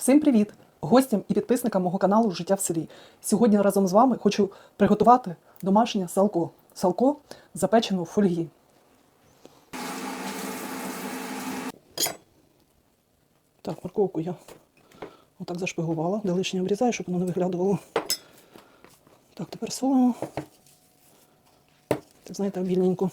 Всім привіт! Гостям і підписникам мого каналу Життя в селі. Сьогодні разом з вами хочу приготувати домашнє салко. Салко запечене в фольгі. Так, морковку я отак зашпигувала, де лишнє обрізаю, щоб воно не виглядувало. Так, тепер солимо. Так, знаєте, обільненько.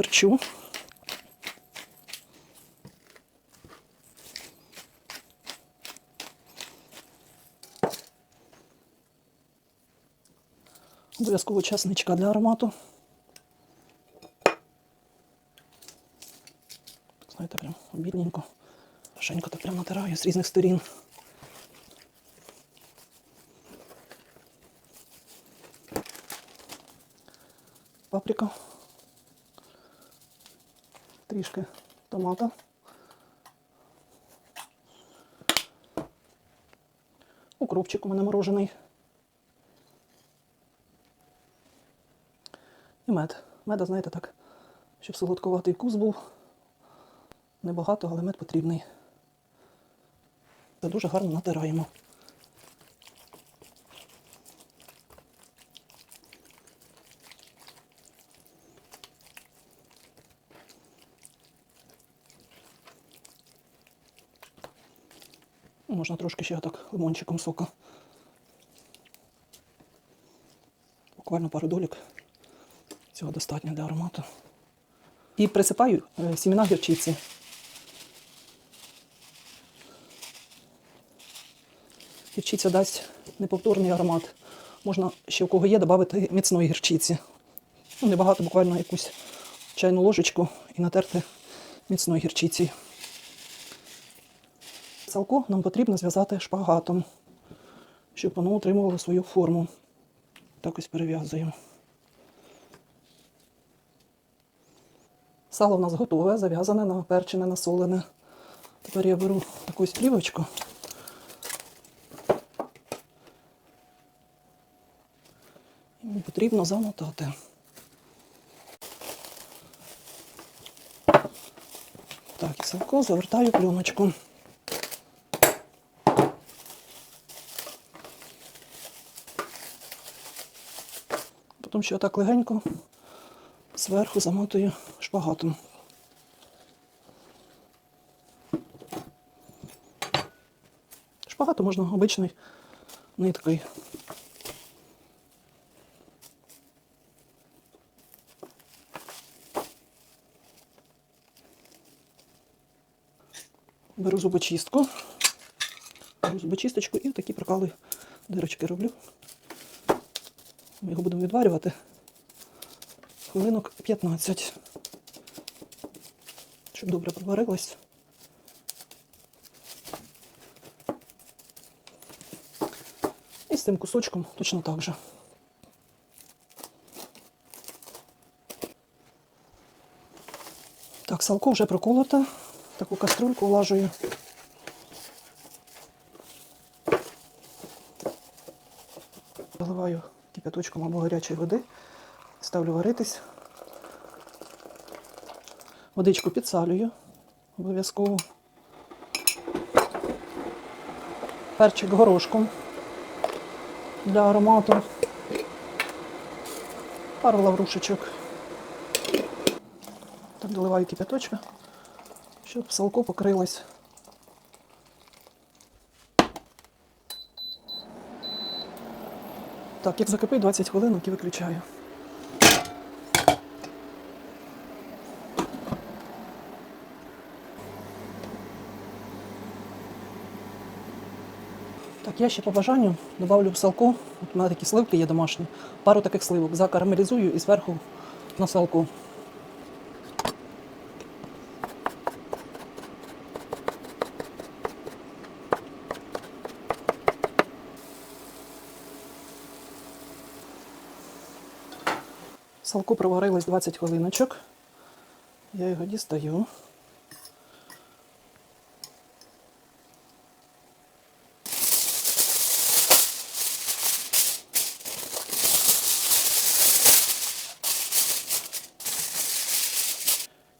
Перчу. Обов'язково часничка для аромату. Знаєте, прям обідненько. Шенько так прям натираю з різних сторін. Паприка. Трішки томата. Укропчик у мене морожений. І мед. Меда, знаєте, так, щоб солодковатий вкус був. Небагато, але мед потрібний. Це дуже гарно натираємо. Можна трошки ще так лимончиком сока. Буквально пару долік. Цього достатньо для аромату. І присипаю е, сімена гірчиці. Гірчиця дасть неповторний аромат. Можна ще у кого є додати міцної гірчиці. Ну, небагато, буквально якусь чайну ложечку і натерти міцною гірчиці. Салко нам потрібно зв'язати шпагатом, щоб воно утримувало свою форму. Так ось перев'язуємо. Сало в нас готове, зав'язане, наперчене, насолене. Тепер я беру таку ось плівочку. І мені потрібно замотати. Так, і салко завертаю пленочку. Потім ще так легенько зверху замотую шпагатом. Шпагату можна обичний ниткою. Беру зубочистку, беру зубочисточку і такі прокали дирочки роблю. Ми його будемо відварювати хвилинок 15, щоб добре проварилось. І з цим кусочком точно так же. Так, салко вже проколоте. Таку кастрюльку влажую. Заливаю кипяточком або гарячої води, ставлю варитись. Водичку підсалюю обов'язково. Перчик горошком для аромату. Пару лаврушечок. Так доливаю кипяточка, щоб салко покрилось. Так, як закипить 20 хвилинок і виключаю. Так, я ще по бажанню додавлю в салку, От у мене такі сливки є домашні. Пару таких сливок закарамелізую і зверху на салку. Салку проварилось 20 хвилиночок. Я його дістаю.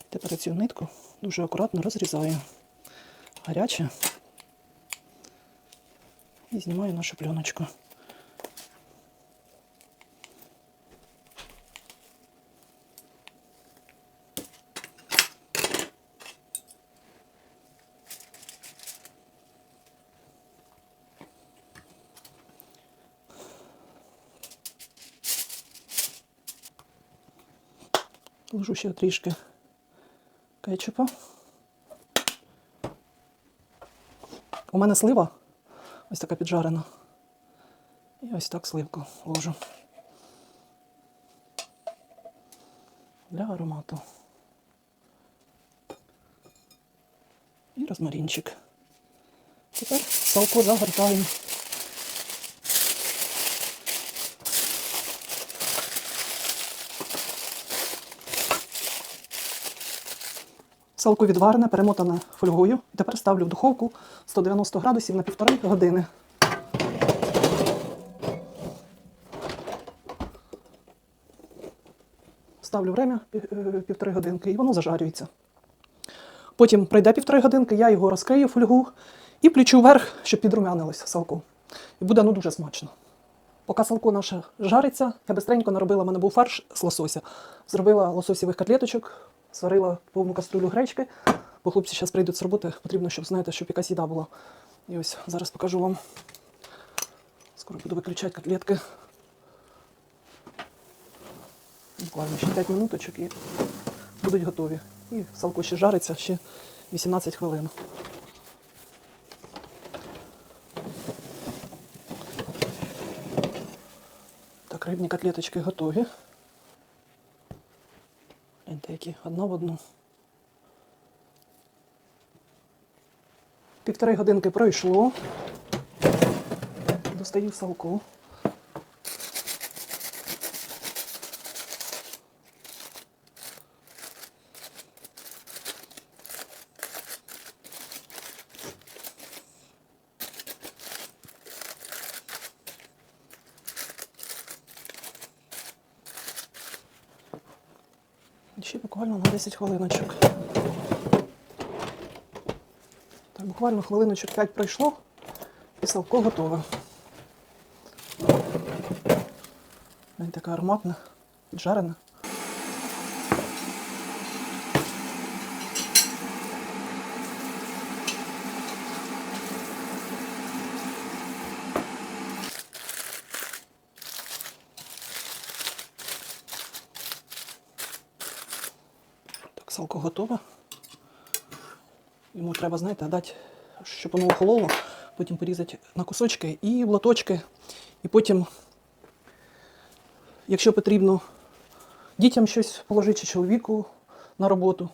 Тепер цю нитку дуже акуратно розрізаю гаряче і знімаю нашу пленочку. Ложу ще трішки кетчупа. У мене слива ось така піджарена. І ось так сливку ложу. Для аромату. І розмаринчик. Тепер салко загортаємо. Салко відварене, перемотане фольгою. І тепер ставлю в духовку 190 градусів на півтори години. Ставлю время е, півтори годинки і воно зажарюється. Потім пройде півтори годинки, я його розкрию фольгу і плічу вверх, щоб підрумянилось салко. І буде ну дуже смачно. Поки салко наше жариться, я бистренько наробила, в мене був фарш з лосося. Зробила лососєвих котлеточок, сварила повну каструлю гречки. Бо хлопці зараз прийдуть з роботи, потрібно, щоб знаєте, щоб якась їда була. І ось зараз покажу вам. Скоро буду виключати котлетки. Буквально ще 5 минуточок і будуть готові. І салко ще жариться ще 18 хвилин. Так, рибні котлеточки готові. Гляньте, які одна в одну. Півтори годинки пройшло. Достаю салку. Ще буквально на 10 хвилиночок. Так, буквально хвилиночок 5 пройшло і салко готове. Він така ароматна, піджарена. Так, салко готове. Йому треба, знаєте, дати, щоб воно охололо, потім порізати на кусочки і в лоточки. І потім, якщо потрібно, дітям щось положити чи чоловіку на роботу.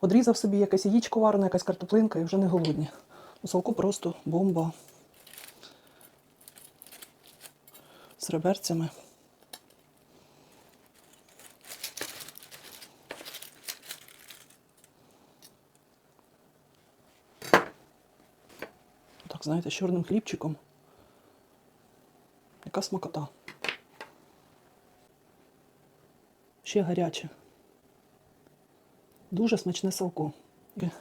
Одрізав собі якесь яєчко варене, якась картоплинка і вже не голодні. Салку просто бомба. З реберцями. Так, знаєте, з чорним хлібчиком. Яка смакота. Ще гаряче. Дуже смачне салко.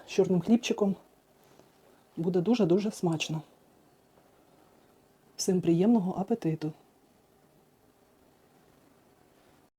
З чорним хлібчиком буде дуже-дуже смачно. Всім приємного апетиту!